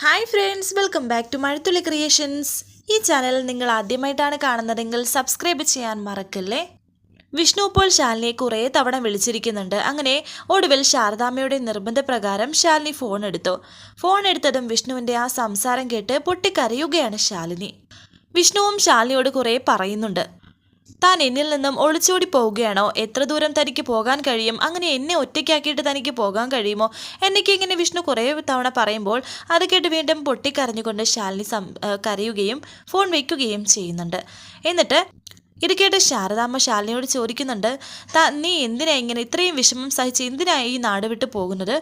Hi friends welcome back to Mazhathulli creations ഈ channel നിങ്ങൾ ആദ്യമായിട്ടാണ് കാണുന്നതെങ്കിൽ സബ്സ്ക്രൈബ് ചെയ്യാൻ മറക്കല്ലേ? വിഷ്ണു ഇപ്പോൾ ശാലിനിയെ കുറേ തവണ വിളിച്ചിരിക്കുന്നുണ്ട്. അങ്ങനെ ഒടുവിൽ ശാരദാമ്മയുടെ നിർബന്ധപ്രകാരം ശാലിനി ഫോൺ എടുത്തു. ഫോൺ എടുത്തതും വിഷ്ണുവിന്റെ ആ സംസാരം കേട്ട് പൊട്ടിക്കരയുകയാണ് ശാലിനി. വിഷ്ണുവും ശാലിനിയോട് കുറേ പറയുന്നുണ്ട്. താൻ എന്നിൽ നിന്നും ഒളിച്ചോടി പോവുകയാണോ? എത്ര ദൂരം തനിക്ക് പോകാൻ കഴിയും? അങ്ങനെ എന്നെ ഒറ്റയ്ക്കാക്കിയിട്ട് തനിക്ക് പോകാൻ കഴിയുമോ? എന്നൊക്കെ ഇങ്ങനെ വിഷ്ണു കുറേ തവണ പറയുമ്പോൾ അത് കേട്ട് വീണ്ടും പൊട്ടിക്കരഞ്ഞുകൊണ്ട് ശാലിനി സം കരയുകയും ഫോൺ വയ്ക്കുകയും ചെയ്യുന്നുണ്ട്. എന്നിട്ട് ഇത് കേട്ട് ശാരദാമ്മ ശാലിനിയോട് ചോദിക്കുന്നുണ്ട് നീ എന്തിനാ ഇങ്ങനെ ഇത്രയും വിഷമം സഹിച്ച് എന്തിനാ ഈ നാട് വിട്ടു പോകുന്നത്?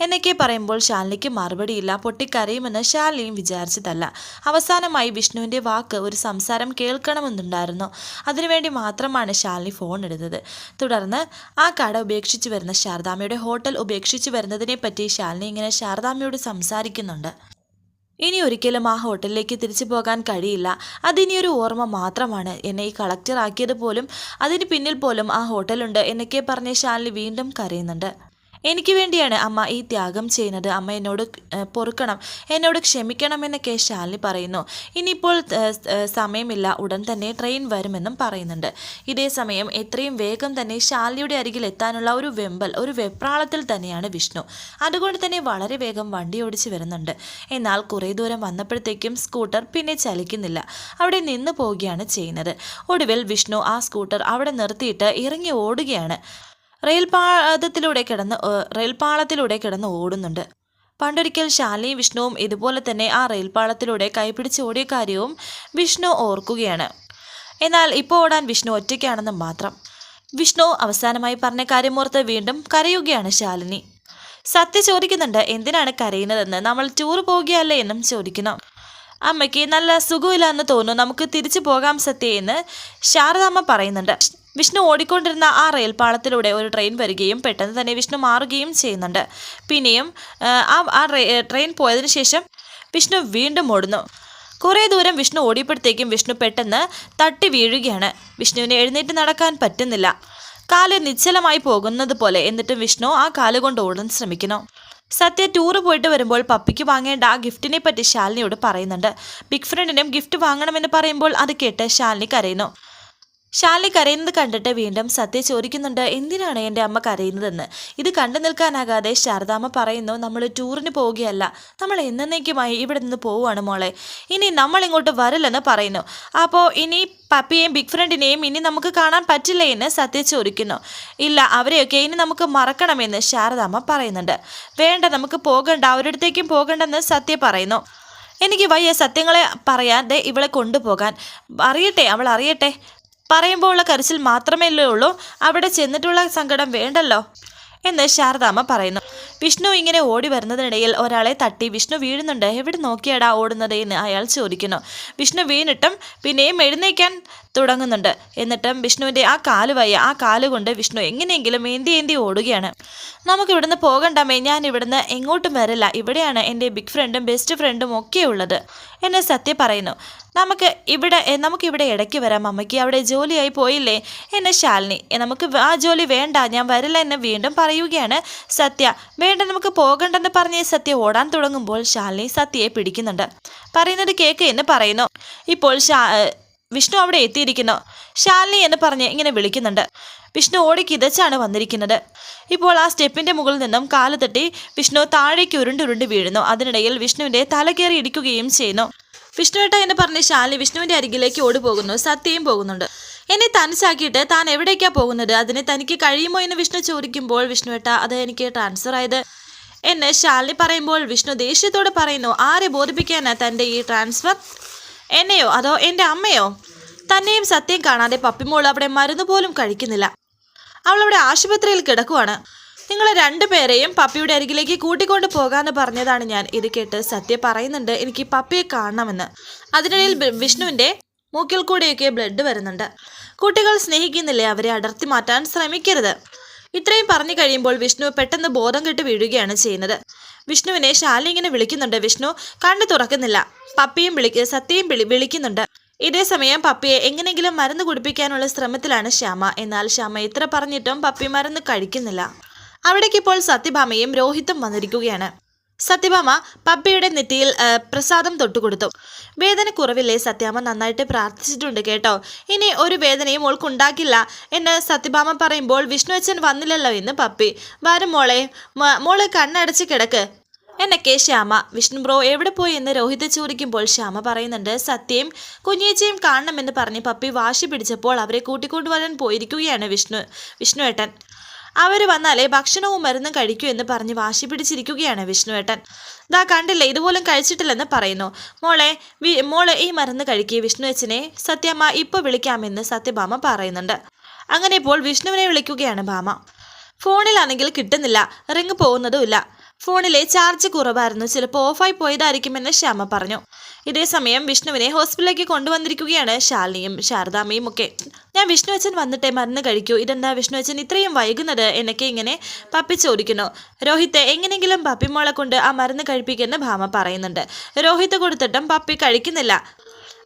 എന്നൊക്കെ പറയുമ്പോൾ ശാലിനിക്ക് മറുപടിയില്ല. പൊട്ടിക്കരയുമെന്ന് ശാലിനിയും വിചാരിച്ചതല്ല. അവസാനമായി വിഷ്ണുവിന്റെ വാക്ക് ഒരു സംസാരം കേൾക്കണമെന്നുണ്ടായിരുന്നു. അതിനുവേണ്ടി മാത്രമാണ് ശാലിനി ഫോൺ എടുത്തത്. തുടർന്ന് ആ കട ഉപേക്ഷിച്ചു വരുന്ന ശാരദാമ്മയുടെ ഹോട്ടൽ ഉപേക്ഷിച്ച് വരുന്നതിനെപ്പറ്റി ശാലിനി ഇങ്ങനെ ശാരദാമ്മയോട് സംസാരിക്കുന്നുണ്ട്. ഇനി ഒരിക്കലും ആ ഹോട്ടലിലേക്ക് തിരിച്ചു പോകാൻ കഴിയില്ല. അതിനിയൊരു ഓർമ്മ മാത്രമാണ്. എന്നെ ഈ കളക്ടർ ആക്കിയത് പോലും അതിന് പിന്നിൽ പോലും ആ ഹോട്ടലുണ്ട് എന്നൊക്കെ പറഞ്ഞ് ശാലിനി വീണ്ടും കരയുന്നുണ്ട്. എനിക്ക് വേണ്ടിയാണ് അമ്മ ഈ ത്യാഗം ചെയ്യുന്നത്. അമ്മ എന്നോട് പൊറുക്കണം. എന്നോട് ക്ഷമിക്കണം എന്നൊക്കെ ശാലിനി പറയുന്നു. ഇനിയിപ്പോൾ സമയമില്ല. ഉടൻ തന്നെ ട്രെയിൻ വരുമെന്നും പറയുന്നുണ്ട്. ഇതേ സമയം എത്രയും വേഗം തന്നെ ശാലിയുടെ അരികിൽ എത്താനുള്ള ഒരു വെമ്പൽ ഒരു വെപ്രാളത്തിൽ തന്നെയാണ് വിഷ്ണു. അതുകൊണ്ട് തന്നെ വളരെ വേഗം വണ്ടി ഓടിച്ച് വരുന്നുണ്ട്. എന്നാൽ കുറേ ദൂരം വന്നപ്പോഴത്തേക്കും സ്കൂട്ടർ പിന്നെ ചലിക്കുന്നില്ല. അവിടെ നിന്ന് പോവുകയാണ് ചെയ്യുന്നത്. ഒടുവിൽ വിഷ്ണു ആ സ്കൂട്ടർ അവിടെ നിർത്തിയിട്ട് ഇറങ്ങി ഓടുകയാണ്. റെയിൽ പാളത്തിലൂടെ കിടന്ന് റെയിൽപാളത്തിലൂടെ കിടന്ന് ഓടുന്നുണ്ട്. പണ്ടൊരിക്കൽ ശാലിയും വിഷ്ണുവും ഇതുപോലെ തന്നെ ആ റെയിൽപാളത്തിലൂടെ കൈപിടിച്ച് ഓടിയ കാര്യവും വിഷ്ണു ഓർക്കുകയാണ്. എന്നാൽ ഇപ്പോൾ ഓടാൻ വിഷ്ണു ഒറ്റയ്ക്കാണെന്ന് മാത്രം. വിഷ്ണു അവസാനമായി പറഞ്ഞ കാര്യമോർത്ത് വീണ്ടും കരയുകയാണ് ശാലിനി. സത്യ ചോദിക്കുന്നുണ്ട് എന്തിനാണ് കരയുന്നതെന്ന്. നമ്മൾ ടൂർ പോകുകയല്ലേ എന്നും ചോദിക്കുന്നു. അമ്മയ്ക്ക് നല്ല സുഖമില്ല എന്ന് തോന്നുന്നു. നമുക്ക് തിരിച്ചു പോകാം സത്യ എന്ന് ശാരദാമ്മ പറയുന്നുണ്ട്. വിഷ്ണു ഓടിക്കൊണ്ടിരുന്ന ആ റെയിൽപാളത്തിലൂടെ ഒരു ട്രെയിൻ വരികയും പെട്ടെന്ന് തന്നെ വിഷ്ണു മാറുകയും ചെയ്യുന്നുണ്ട്. പിന്നെയും ആ, ആ ട്രെയിൻ പോയതിനു ശേഷം വിഷ്ണു വീണ്ടും ഓടുന്നു. കുറേ ദൂരം വിഷ്ണു ഓടിയപ്പോഴത്തേക്കും വിഷ്ണു പെട്ടെന്ന് തട്ടി വീഴുകയാണ്. വിഷ്ണുവിന് എഴുന്നേറ്റ് നടക്കാൻ പറ്റുന്നില്ല. കാൽ നിശ്ചലമായി പോകുന്നത് പോലെ എന്നിട്ടും വിഷ്ണു ആ കാൽ കൊണ്ട് ഓടാൻ ശ്രമിക്കുന്നു. സത്യ ടൂറ് പോയിട്ട് വരുമ്പോൾ പപ്പിക്ക് വാങ്ങേണ്ട ആ ഗിഫ്റ്റിനെ പറ്റി ശാലിനിയോട് പറയുന്നുണ്ട്. ബിഗ് ഫ്രണ്ടിനും ഗിഫ്റ്റ് വാങ്ങണമെന്ന് പറയുമ്പോൾ അത് കേട്ട് ശാലിനി കരയുന്നു. ശാലിനി കരയുന്നത് കണ്ടിട്ട് വീണ്ടും സത്യ ചോദിക്കുന്നുണ്ട് എന്തിനാണ് എന്റെ അമ്മ കരയുന്നതെന്ന്? ഇത് കണ്ടു നിൽക്കാനാകാതെ ശാരദാമ്മ പറയുന്നു നമ്മൾ ടൂറിന് പോവുകയല്ല നമ്മൾ എന്നേക്കുമായി ഇവിടെ നിന്ന് പോവുകയാണ് മോളെ. ഇനി നമ്മൾ ഇങ്ങോട്ട് വരില്ലെന്ന് പറയുന്നു. അപ്പോൾ ഇനി പപ്പിയെയും ബിഗ് ഫ്രണ്ടിനെയും ഇനി നമുക്ക് കാണാൻ പറ്റില്ല എന്ന് സത്യ ചോദിക്കുന്നു. ഇല്ല അവരെയൊക്കെ ഇനി നമുക്ക് മറക്കണമെന്ന് ശാരദാമ്മ പറയുന്നുണ്ട്. വേണ്ട നമുക്ക് പോകണ്ട അവരടുത്തേക്കും പോകണ്ടെന്ന് സത്യ പറയുന്നു. എനിക്ക് വയ്യ സത്യങ്ങളെ പറയാതെ ഇവളെ കൊണ്ടുപോകാൻ. അറിയട്ടെ അവൾ അറിയട്ടെ. പറയുമ്പോൾ ഉള്ള കരച്ചിൽ മാത്രമല്ലേ ഉള്ളൂ. അവിടെ ചെന്നിട്ടുള്ള സങ്കടം വേണ്ടല്ലോ എന്ന് ശാരദാമ്മ പറയുന്നു. വിഷ്ണു ഇങ്ങനെ ഓടി വരുന്നതിനിടയിൽ ഒരാളെ തട്ടി വിഷ്ണു വീഴുന്നുണ്ട്. എവിടെ നോക്കിയാടാ ഓടുന്നത്? എന്ന് അയാൾ ചോദിക്കുന്നു. വിഷ്ണു വീണിട്ടും പിന്നെയും എഴുന്നേക്കാൻ തുടങ്ങുന്നുണ്ട്. എന്നിട്ടും വിഷ്ണുവിന്റെ ആ കാൽ വയ്യ ആ കാൽ കൊണ്ട് വിഷ്ണു എങ്ങനെയെങ്കിലും ഏന്തി ഏന്തി ഓടുകയാണ്. നമുക്ക് ഇവിടുന്ന് പോകണ്ടമേ ഞാൻ ഇവിടുന്ന് എങ്ങോട്ടും വരില്ല. ഇവിടെയാണ് എന്റെ ബിഗ് ഫ്രണ്ടും ബെസ്റ്റ് ഫ്രണ്ടും ഒക്കെ ഉള്ളത് എന്നെ സത്യ പറയുന്നു. നമുക്ക് ഇവിടെ നമുക്കിവിടെ ഇടയ്ക്ക് വരാം അമ്മയ്ക്ക് അവിടെ ജോലിയായി പോയില്ലേ? എന്നെ ശാലിനി നമുക്ക് ആ ജോലി വേണ്ട ഞാൻ വരില്ല എന്ന് വീണ്ടും പറയുകയാണ് സത്യ. വേണ്ട നമുക്ക് പോകണ്ടെന്ന് പറഞ്ഞ് സത്യ ഓടാൻ തുടങ്ങുമ്പോൾ ശാലിനി സത്യയെ പിടിക്കുന്നുണ്ട്. പറയുന്നത് കേക്ക് എന്ന് പറയുന്നു. ഇപ്പോൾ വിഷ്ണു അവിടെ എത്തിയിരിക്കുന്നു. ശാലിനി എന്ന് പറഞ്ഞ് ഇങ്ങനെ വിളിക്കുന്നുണ്ട്. വിഷ്ണു ഓടി കിതച്ചാണ് വന്നിരിക്കുന്നത്. ഇപ്പോൾ ആ സ്റ്റെപ്പിന്റെ മുകളിൽ നിന്നും കാൽ തട്ടി വിഷ്ണു താഴേക്ക് ഉരുണ്ടുരുണ്ട് വീഴുന്നു. അതിനിടയിൽ വിഷ്ണുവിന്റെ തലകേറി ഇടിക്കുകയും ചെയ്യുന്നു. വിഷ്ണുവേട്ട എന്ന് പറഞ്ഞ് ശാലിനി വിഷ്ണുവിന്റെ അരികിലേക്ക് ഓടി പോകുന്നു സത്യയും പോകുന്നുണ്ട്. എന്നെ തനിച്ചാക്കിയിട്ട് താൻ എവിടേക്കാ പോകുന്നത്? അതിന് തനിക്ക് കഴിയുമോ എന്ന് വിഷ്ണു ചോദിക്കുമ്പോൾ വിഷ്ണുവേട്ട അത് എനിക്ക് ട്രാൻസ്ഫർ ആയത്. എന്ന് ശാലിനി പറയുമ്പോൾ വിഷ്ണു ദേഷ്യത്തോട് പറയുന്നു ആരെ ബോധിപ്പിക്കാനാ തന്റെ ഈ ട്രാൻസ്ഫർ എന്നെയോ? അതോ എന്റെ അമ്മയോ? തന്നെയും സത്യം കാണാതെ പപ്പിമോൾ അവിടെ മരുന്ന് പോലും കഴിക്കുന്നില്ല. അവളവിടെ ആശുപത്രിയിൽ കിടക്കുവാണ്. നിങ്ങളെ രണ്ടുപേരെയും പപ്പിയുടെ അരികിലേക്ക് കൂട്ടിക്കൊണ്ട് പോകാമെന്ന് പറഞ്ഞതാണ് ഞാൻ. ഇത് കേട്ട് സത്യ പറയുന്നുണ്ട് എനിക്ക് പപ്പിയെ കാണണമെന്ന്. അതിനിടയിൽ വിഷ്ണുവിന്റെ മൂക്കിൽ കൂടെയൊക്കെ ബ്ലഡ് വരുന്നുണ്ട്. കുട്ടികൾ സ്നേഹിക്കുന്നില്ലേ? അവരെ അടർത്തി മാറ്റാൻ ശ്രമിക്കരുത്. ഇത്രയും പറഞ്ഞു കഴിയുമ്പോൾ വിഷ്ണു പെട്ടെന്ന് ബോധം കെട്ട് വീഴുകയാണ് ചെയ്യുന്നത്. വിഷ്ണുവിനെ ശാലി ഇങ്ങനെ വിളിക്കുന്നുണ്ട്. വിഷ്ണു കണ്ണു തുറക്കുന്നില്ല. പപ്പിയും വിളിക്ക സത്യയും വിളി വിളിക്കുന്നുണ്ട്. ഇതേ സമയം പപ്പിയെ എങ്ങനെയെങ്കിലും മരുന്ന് കുടിപ്പിക്കാനുള്ള ശ്രമത്തിലാണ് ശ്യാമ. എന്നാൽ ശ്യാമ ഇത്ര പറഞ്ഞിട്ടും പപ്പി മരുന്ന് കഴിക്കുന്നില്ല. അവിടേക്ക് ഇപ്പോൾ സത്യഭാമയും രോഹിത്തും വന്നിരിക്കുകയാണ്. സത്യഭാമ പപ്പിയുടെ നെറ്റിയിൽ പ്രസാദം തൊട്ടുകൊടുത്തു. വേദന കുറവില്ലേ സത്യാമ്മ നന്നായിട്ട് പ്രാർത്ഥിച്ചിട്ടുണ്ട് കേട്ടോ. ഇനി ഒരു വേദനയും ഓൾക്കുണ്ടാക്കില്ല എന്ന് സത്യഭാമ പറയുമ്പോൾ വിഷ്ണു അച്ഛൻ വന്നില്ലല്ലോ എന്ന് പപ്പി വരും മോളെ മോളെ മോൾ കണ്ണടച്ച് കിടക്ക്. എന്നൊക്കെ ശ്യാമ വിഷ്ണു ബ്രോ എവിടെ പോയി? എന്ന് രോഹിത് ചോദിക്കുമ്പോൾ ശ്യാമ പറയുന്നുണ്ട് സത്യയും കുഞ്ഞേച്ചയും കാണണമെന്ന് പറഞ്ഞ് പപ്പി വാശി പിടിച്ചപ്പോൾ അവരെ കൂട്ടിക്കൊണ്ടുവരാൻ പോയിരിക്കുകയാണ് വിഷ്ണു വിഷ്ണു ഏട്ടൻ അവർ വന്നാലേ ഭക്ഷണവും മരുന്നും കഴിക്കൂ എന്ന് പറഞ്ഞ് വാശി പിടിച്ചിരിക്കുകയാണ് വിഷ്ണുവേട്ടൻ. ദാ കണ്ടില്ലേ ഇതുപോലും കഴിച്ചിട്ടില്ലെന്ന് പറയുന്നു. മോളെ മോളെ ഈ മരുന്ന് കഴിക്കുക വിഷ്ണുവച്ചനെ സത്യമ്മ ഇപ്പോൾ വിളിക്കാമെന്ന് സത്യഭാമ പറയുന്നുണ്ട്. അങ്ങനെ ഇപ്പോൾ വിഷ്ണുവിനെ വിളിക്കുകയാണ് ഭാമ. ഫോണിലാണെങ്കിൽ കിട്ടുന്നില്ല റിങ് പോകുന്നതുമില്ല ഫോണിലെ ചാർജ് കുറവായിരുന്നു. ചിലപ്പോൾ ഓഫായി പോയതായിരിക്കുമെന്ന് ശ്യാമ പറഞ്ഞു. ഇതേ സമയം വിഷ്ണുവിനെ ഹോസ്പിറ്റലിലേക്ക് കൊണ്ടുവന്നിരിക്കുകയാണ് ശാലിനിയും ശാരദാമ്മയും ഒക്കെ. ഞാൻ വിഷ്ണു അച്ഛൻ വന്നിട്ടേ മരുന്ന് കഴിക്കൂ. ഇതെന്താ വിഷ്ണു അച്ഛൻ ഇത്രയും വൈകുന്നത്? എന്നൊക്കെ ഇങ്ങനെ പപ്പി ചോദിക്കുന്നു. രോഹിത്തെ എങ്ങനെയെങ്കിലും പപ്പിമോളെ കൊണ്ട് ആ മരുന്ന് കഴിപ്പിക്കുമെന്ന് ഭാമ പറയുന്നുണ്ട്. രോഹിത്ത് കൊടുത്തിട്ടും പപ്പി കഴിക്കുന്നില്ല.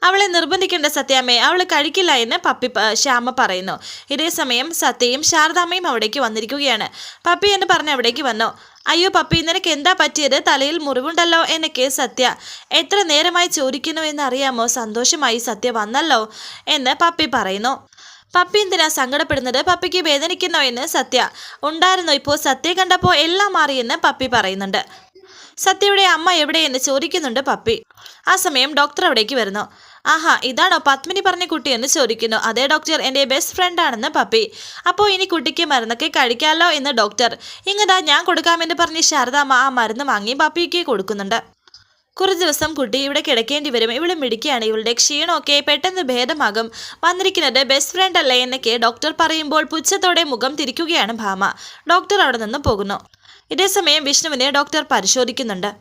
അവളെ നിർബന്ധിക്കേണ്ട സത്യാമ്മയെ അവൾ കഴിക്കില്ല എന്ന് പപ്പി ശ്യാമ പറയുന്നു. ഇതേ സമയം സത്യയും ശാരദാമ്മയും അവിടേക്ക് വന്നിരിക്കുകയാണ്. പപ്പി എന്ന് പറഞ്ഞ് അവിടേക്ക് വന്നു. അയ്യോ പപ്പി നിനക്ക് എന്താ പറ്റിയത്? തലയിൽ മുറിവുണ്ടല്ലോ എന്നൊക്കെ സത്യ. എത്ര നേരമായി ചോദിക്കുന്നു എന്നറിയാമോ? സന്തോഷമായി സത്യ വന്നല്ലോ എന്ന് പപ്പി പറയുന്നു. പപ്പി എന്തിനാ സങ്കടപ്പെടുന്നത്? പപ്പിക്ക് വേദനിക്കുന്നോ എന്ന് സത്യ. ഉണ്ടായിരുന്നു ഇപ്പോൾ? സത്യ കണ്ടപ്പോൾ എല്ലാം മാറിയെന്ന് പപ്പി പറയുന്നുണ്ട്. സത്യയുടെ അമ്മ എവിടെയെന്ന് ചോദിക്കുന്നുണ്ട് പപ്പി. ആ സമയം ഡോക്ടർ അവിടേക്ക് വരുന്നു. ആഹാ ഇതാണോ പത്മിനി പറഞ്ഞ കുട്ടി എന്ന് ചോദിക്കുന്നു. അതേ ഡോക്ടർ എന്റെ ബെസ്റ്റ് ഫ്രണ്ട് ആണെന്ന് പപ്പി. അപ്പോൾ ഇനി കുട്ടിക്ക് മരുന്നൊക്കെ കഴിക്കാമല്ലോ എന്ന് ഡോക്ടർ ഇങ്ങതാ ഞാൻ കൊടുക്കാമെന്ന് പറഞ്ഞ് ശാരദാമ്മ ആ മരുന്ന് വാങ്ങി പപ്പിക്ക് കൊടുക്കുന്നുണ്ട്. കുറച്ച് ദിവസം കുട്ടി ഇവിടെ കിടക്കേണ്ടി വരും. ഇവിടെ മിടിക്കുകയാണ് ഇവളുടെ ക്ഷീണമൊക്കെ പെട്ടെന്ന് ഭേദമാകും. വന്നിരിക്കുന്നത് ബെസ്റ്റ് ഫ്രണ്ട് അല്ലേ എന്നൊക്കെ ഡോക്ടർ പറയുമ്പോൾ പുച്ഛത്തോടെ മുഖം തിരിക്കുകയാണ് ഭാമ. ഡോക്ടർ അവിടെ നിന്ന് പോകുന്നു. ഇതേസമയം വിഷ്ണുവിനെ ഡോക്ടർ പരിശോധിക്കുന്നുണ്ട്.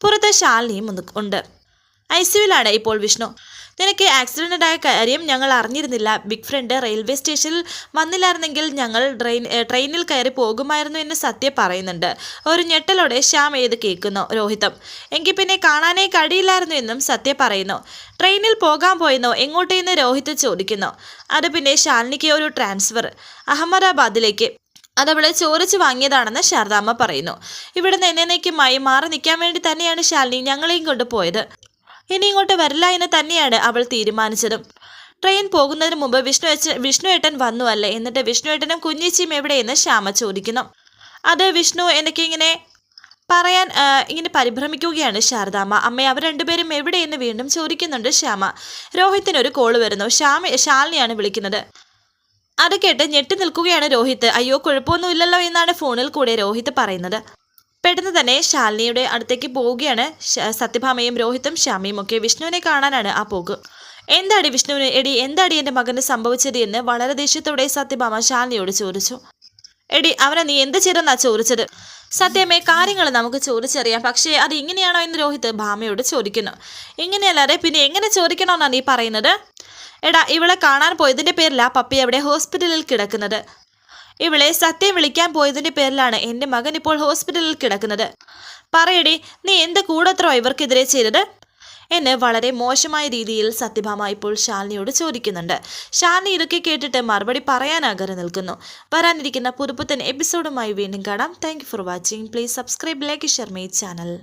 പുറത്ത് ശാലിനിയും ഉണ്ട്- ഉണ്ട്. ഐ സിയുലാണ് ഇപ്പോൾ വിഷ്ണു. നിനക്ക് ആക്സിഡന്റ് ആയ കാര്യം ഞങ്ങൾ അറിഞ്ഞിരുന്നില്ല. ബിഗ് ഫ്രണ്ട് റെയിൽവേ സ്റ്റേഷനിൽ വന്നില്ലായിരുന്നെങ്കിൽ ഞങ്ങൾ ട്രെയിൻ ട്രെയിനിൽ കയറി പോകുമായിരുന്നു എന്ന് സത്യ പറയുന്നുണ്ട്. ഒരു ഞെട്ടലോടെ ശ്യാം ഏത് കേൾക്കുന്നു? രോഹിതം. എങ്കിൽ പിന്നെ കാണാനേ കഴിയില്ലായിരുന്നു എന്നും സത്യ പറയുന്നു. ട്രെയിനിൽ പോകാൻ പോയെന്നോ? എങ്ങോട്ടേന്ന് രോഹിത് ചോദിക്കുന്നു. അത് പിന്നെ ശാലിനിക്ക് ഒരു ട്രാൻസ്ഫർ. അഹമ്മദാബാദിലേക്ക്. അതവളെ ചോദിച്ചു വാങ്ങിയതാണെന്ന് ശാരദാമ്മ പറയുന്നു. ഇവിടുന്ന് എന്നേക്കുമായി മാറി നിൽക്കാൻ വേണ്ടി തന്നെയാണ് ശാലിനി ഞങ്ങളെയും കൊണ്ടുപോയത് ഇനി ഇങ്ങോട്ട് വരില്ല എന്ന് തന്നെയാണ് അവൾ തീരുമാനിച്ചതും. ട്രെയിൻ പോകുന്നതിന് മുമ്പ് വിഷ്ണു അച്ഛൻ വിഷ്ണു ഏട്ടൻ വന്നു അല്ലേ എന്നിട്ട് വിഷ്ണു ഏട്ടനും കുഞ്ഞിച്ചിയും എവിടെയെന്ന് ശ്യാമ ചോദിക്കുന്നു. അത് വിഷ്ണു എനിക്കിങ്ങനെ പറയാൻ ഇങ്ങനെ പരിഭ്രമിക്കുകയാണ് ശാരദാമ്മ. അമ്മ അവർ രണ്ടുപേരും എവിടെയെന്ന് വീണ്ടും ചോദിക്കുന്നുണ്ട് ശ്യാമ. രോഹിത്തിനൊരു കോൾ വരുന്നു. ശ്യാമ ശാലിനിയാണ് വിളിക്കുന്നത്. അത് കേട്ട് ഞെട്ടി നിൽക്കുകയാണ് രോഹിത്ത്. അയ്യോ കുഴപ്പമൊന്നുമില്ലല്ലോ എന്നാണ് ഫോണിൽ കൂടെ രോഹിത്ത് പറയുന്നത്. പെട്ടെന്ന് തന്നെ ശാലിനിയുടെ അടുത്തേക്ക് പോവുകയാണ് സത്യഭാമയും രോഹിത്തും ശ്യാമയും ഒക്കെ വിഷ്ണുവിനെ കാണാനാണ് ആ പോക്ക്. എന്താടി വിഷ്ണുവിന്? എടി എന്താടി എന്റെ മകന് സംഭവിച്ചത് എന്ന് വളരെ ദേഷ്യത്തോടെ സത്യഭാമ ശാലിനിയോട് ചോദിച്ചു. എടി അവനെ നീ എന്ത് ചെയ്തെന്നാ ചോദിച്ചത്? സത്യമേ കാര്യങ്ങൾ നമുക്ക് ചോദിച്ചറിയാം. പക്ഷേ അത് ഇങ്ങനെയാണോ എന്ന് രോഹിത് ഭാമയോട് ചോദിക്കുന്നു. ഇങ്ങനെയല്ലാതെ പിന്നെ എങ്ങനെ ചോദിക്കണമെന്നാണ് നീ പറയുന്നത്? എടാ ഇവളെ കാണാൻ പോയതിന്റെ പേരിലാ പപ്പി അവിടെ ഹോസ്പിറ്റലിൽ കിടക്കുന്നത്. ഇവളെ സത്യം വിളിക്കാൻ പോയതിന്റെ പേരിലാണ് എന്റെ മകൻ ഇപ്പോൾ ഹോസ്പിറ്റലിൽ കിടക്കുന്നത്. പറയടി നീ എന്ത് കൂടത്രോ ഇവർക്കെതിരെ ചെയ്തത്? എന്ന് വളരെ മോശമായ രീതിയിൽ സത്യഭാമ ഇപ്പോൾ ശാലിനിയോട് ചോദിക്കുന്നുണ്ട്. ശാലിനി ഇതൊക്കെ കേട്ടിട്ട് മറുപടി പറയാനാകരെ നിൽക്കുന്നു. വരാനിരിക്കുന്ന പുതുപ്പുത്തൻ എപ്പിസോഡുമായി വീണ്ടും കാണാം. Thank for watching please subscribe like share my channel